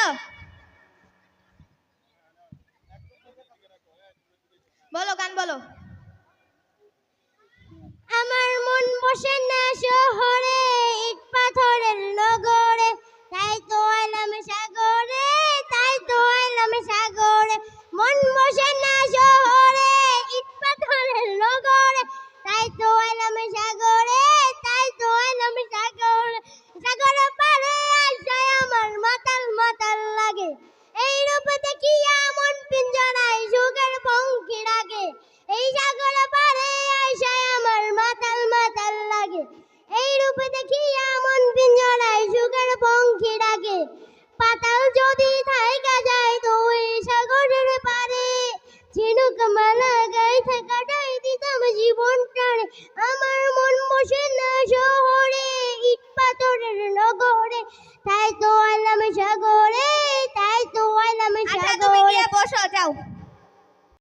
বলো। বলো গান বলো। সাগর পারে আসায় আমার মাতাল মাতাল লাগে। এই রূপে দেখিয়া মন পিঞ্জরায় সুখের পঙ্কি ডাকে। পাতাল যদি থাইকা যায় তো ওই সাগরের পারে। ঝিনুক মালা গাইতে কাটাই দিতাম জীবনটারে আমার মন বসে না শহরে ইট পাথরের নগরে। তাই তো আলাম সাগরে তাই তো আলাম আচ্ছা সাগরে। বসো যাও।